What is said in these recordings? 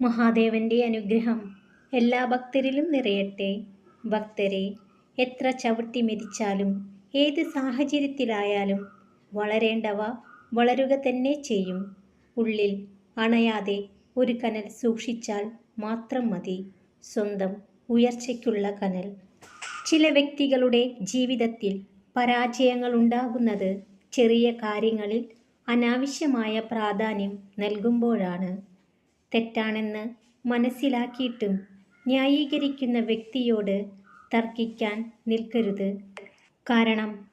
മഹാദേവന്റെ അനുഗ്രഹം എല്ലാ ഭക്തരിലും നിറയട്ടെ. ഭക്തരെ എത്ര ചവിട്ടി മെതിച്ചാലും ഏത് സാഹചര്യത്തിലായാലും വളരേണ്ടവ വളരുക തന്നെ ചെയ്യും. ഉള്ളിൽ അണയാതെ ഒരു കനൽ സൂക്ഷിച്ചാൽ മാത്രം മതി. സ്വന്തം ഉയർച്ചയ്ക്കുള്ള കനൽ. ചില വ്യക്തികളുടെ ജീവിതത്തിൽ പരാജയങ്ങൾ ഉണ്ടാകുന്നത് ചെറിയ കാര്യങ്ങളിൽ അനാവശ്യമായ പ്രാധാന്യം നൽകുമ്പോഴാണ്. തെറ്റാണെന്ന് മനസ്സിലാക്കിയിട്ടും ന്യായീകരിക്കുന്ന വ്യക്തിയോട് തർക്കിക്കാൻ നിൽക്കരുത്. കാരണം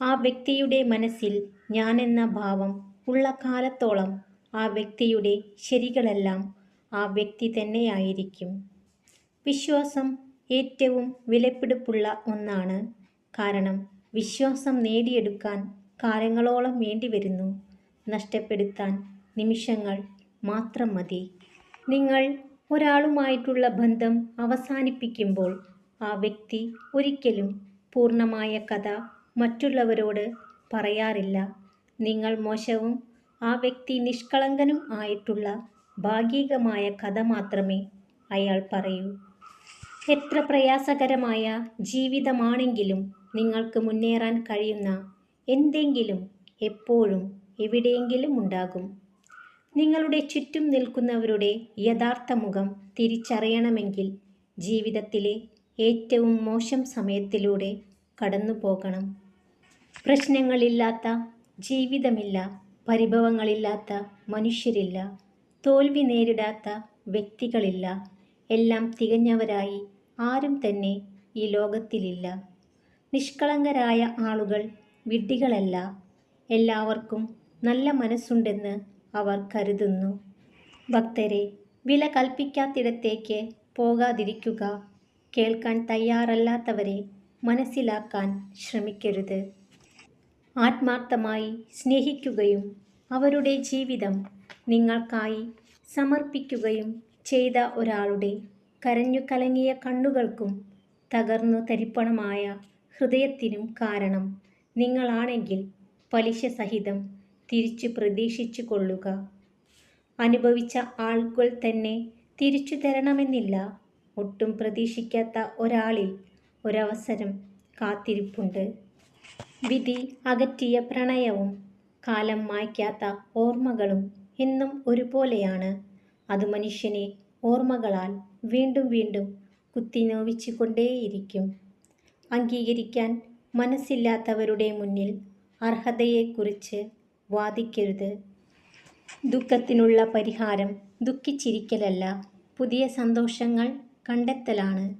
ആ വ്യക്തിയുടെ മനസ്സിൽ ഞാനെന്ന ഭാവം ഉള്ള കാലത്തോളം ആ വ്യക്തിയുടെ ശരികളെല്ലാം ആ വ്യക്തി തന്നെയായിരിക്കും. വിശ്വാസം ഏറ്റവും വിലപിടിപ്പുള്ള ഒന്നാണ്. കാരണം വിശ്വാസം നേടിയെടുക്കാൻ കാലങ്ങളോളം വേണ്ടിവരുന്നു. നഷ്ടപ്പെടുത്താൻ നിമിഷങ്ങൾ മാത്രം മതി. നിങ്ങൾ ഒരാളുമായിട്ടുള്ള ബന്ധം അവസാനിപ്പിക്കുമ്പോൾ ആ വ്യക്തി ഒരിക്കലും പൂർണമായ കഥ മറ്റുള്ളവരോട് പറയാറില്ല. നിങ്ങൾ മോശവും ആ വ്യക്തി നിഷ്കളങ്കനും ആയിട്ടുള്ള ഭാഗികമായ കഥ മാത്രമേ അയാൾ പറയൂ. എത്ര പ്രയാസകരമായ ജീവിതമാണെങ്കിലും നിങ്ങൾക്ക് മുന്നേറാൻ കഴിയുന്ന എന്തെങ്കിലും എപ്പോഴും എവിടെയെങ്കിലും ഉണ്ടാകും. നിങ്ങളുടെ ചുറ്റും നിൽക്കുന്നവരുടെ യഥാർത്ഥ മുഖം തിരിച്ചറിയണമെങ്കിൽ ജീവിതത്തിലെ ഏറ്റവും മോശം സമയത്തിലൂടെ കടന്നു പോകണം. പ്രശ്നങ്ങളില്ലാത്ത ജീവിതമില്ല പരിഭവങ്ങളില്ലാത്ത മനുഷ്യരില്ല തോൽവി നേരിടാത്ത വ്യക്തികളില്ല എല്ലാം തികഞ്ഞവരായി ആരും തന്നെ ഈ ലോകത്തിലില്ല. നിഷ്കളങ്കരായ ആളുകൾ വിഡ്ഢികളല്ല. എല്ലാവർക്കും നല്ല മനസ്സുണ്ടെന്ന് അവർ കരുതുന്നു. ഭക്തരെ വില കൽപ്പിക്കാത്തിടത്തേക്ക് പോകാതിരിക്കുക. കേൾക്കാൻ തയ്യാറല്ലാത്തവരെ മനസ്സിലാക്കാൻ ശ്രമിക്കരുത്. ആത്മാർത്ഥമായി സ്നേഹിക്കുകയും അവരുടെ ജീവിതം നിങ്ങൾക്കായി സമർപ്പിക്കുകയും ചെയ്ത ഒരാളുടെ കരഞ്ഞു കലങ്ങിയ കണ്ണുകൾക്കും തകർന്നു തരിപ്പണമായ ഹൃദയത്തിനും കാരണം നിങ്ങളാണെങ്കിൽ പലിശ സഹിതം തിരിച്ചു പ്രതീക്ഷിച്ചു കൊള്ളുക. അനുഭവിച്ച ആളുകൾ തന്നെ തിരിച്ചു തരണമെന്നില്ല. ഒട്ടും പ്രതീക്ഷിക്കാത്ത ഒരാളിൽ ഒരവസരം കാത്തിരിപ്പുണ്ട്. വിധി അകറ്റിയ പ്രണയവും കാലം മായ്ക്കാത്ത ഓർമ്മകളും എന്നും ഒരുപോലെയാണ്. അത് മനുഷ്യനെ ഓർമ്മകളാൽ വീണ്ടും വീണ്ടും കുത്തിനോവിച്ചു കൊണ്ടേയിരിക്കും അംഗീകരിക്കാൻ മനസ്സില്ലാത്തവരുടെ മുന്നിൽ അർഹതയെക്കുറിച്ച് വാദിക്കരുത്. ദുഃഖത്തിനുള്ള പരിഹാരം ദുഃഖിച്ചിരിക്കലല്ല. പുതിയ സന്തോഷങ്ങൾ കണ്ടെത്തലാണ്.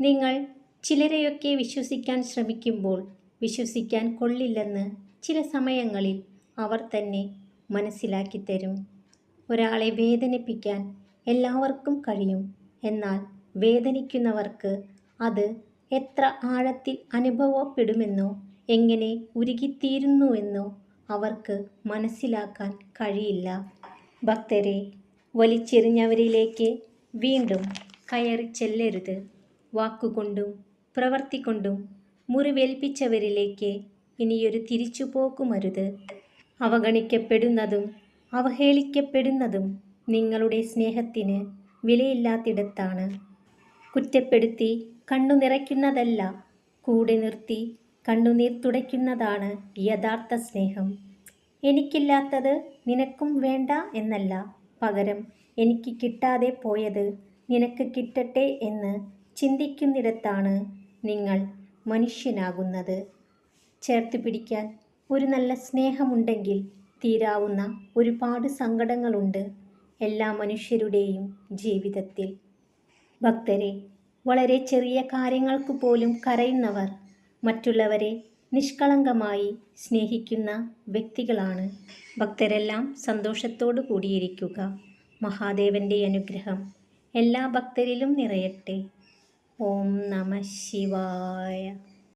നിങ്ങൾ ചിലരെയൊക്കെ വിശ്വസിക്കാൻ ശ്രമിക്കുമ്പോൾ വിശ്വസിക്കാൻ കൊള്ളില്ലെന്ന് ചില സമയങ്ങളിൽ അവർ തന്നെ മനസ്സിലാക്കിത്തരും ഒരാളെ വേദനിപ്പിക്കാൻ എല്ലാവർക്കും കഴിയും. എന്നാൽ വേദനിക്കുന്നവർക്ക് അത് എത്ര ആഴത്തിൽ അനുഭവപ്പെടുമെന്നോ എങ്ങനെ ഉരുകിത്തീരുന്നുവെന്നോ അവർക്ക് മനസ്സിലാക്കാൻ കഴിയില്ല. ഭക്തരെ വലിച്ചെറിഞ്ഞവരിലേക്ക് വീണ്ടും കയറി ചെല്ലരുത്. വാക്കുകൊണ്ടും പ്രവർത്തിക്കൊണ്ടും മുറിവേൽപ്പിച്ചവരിലേക്ക് ഇനിയൊരു തിരിച്ചുപോക്കുമരുത് അവഗണിക്കപ്പെടുന്നതും അവഹേളിക്കപ്പെടുന്നതും നിങ്ങളുടെ സ്നേഹത്തിന് വിലയില്ലാത്തിടത്താണ്. കുറ്റപ്പെടുത്തി കണ്ണു നിറയ്ക്കുന്നതല്ല കൂടെ നിർത്തി കണ്ണുനീർ തുടയ്ക്കുന്നതാണ് യഥാർത്ഥ സ്നേഹം. എനിക്കില്ലാത്തത് നിനക്കും വേണ്ട എന്നല്ല. പകരം എനിക്ക് കിട്ടാതെ പോയത് നിനക്ക് കിട്ടട്ടെ എന്ന് ചിന്തിക്കുന്നിടത്താണ് നിങ്ങൾ മനുഷ്യനാകുന്നത്. ചേർത്ത് പിടിക്കാൻ ഒരു നല്ല സ്നേഹമുണ്ടെങ്കിൽ തീരാവുന്ന ഒരുപാട് സങ്കടങ്ങളുണ്ട് എല്ലാ മനുഷ്യരുടെയും ജീവിതത്തിൽ. ഭക്തരെ വളരെ ചെറിയ കാര്യങ്ങൾക്ക് പോലും കരയുന്നവർ മറ്റുള്ളവരെ നിഷ്കളങ്കമായി സ്നേഹിക്കുന്ന വ്യക്തികളാണ്. ഭക്തരെല്ലാം സന്തോഷത്തോടു കൂടിയിരിക്കുക. മഹാദേവന്റെ അനുഗ്രഹം എല്ലാ ഭക്തരിലും നിറയട്ടെ. ഓം നമ ശിവായ.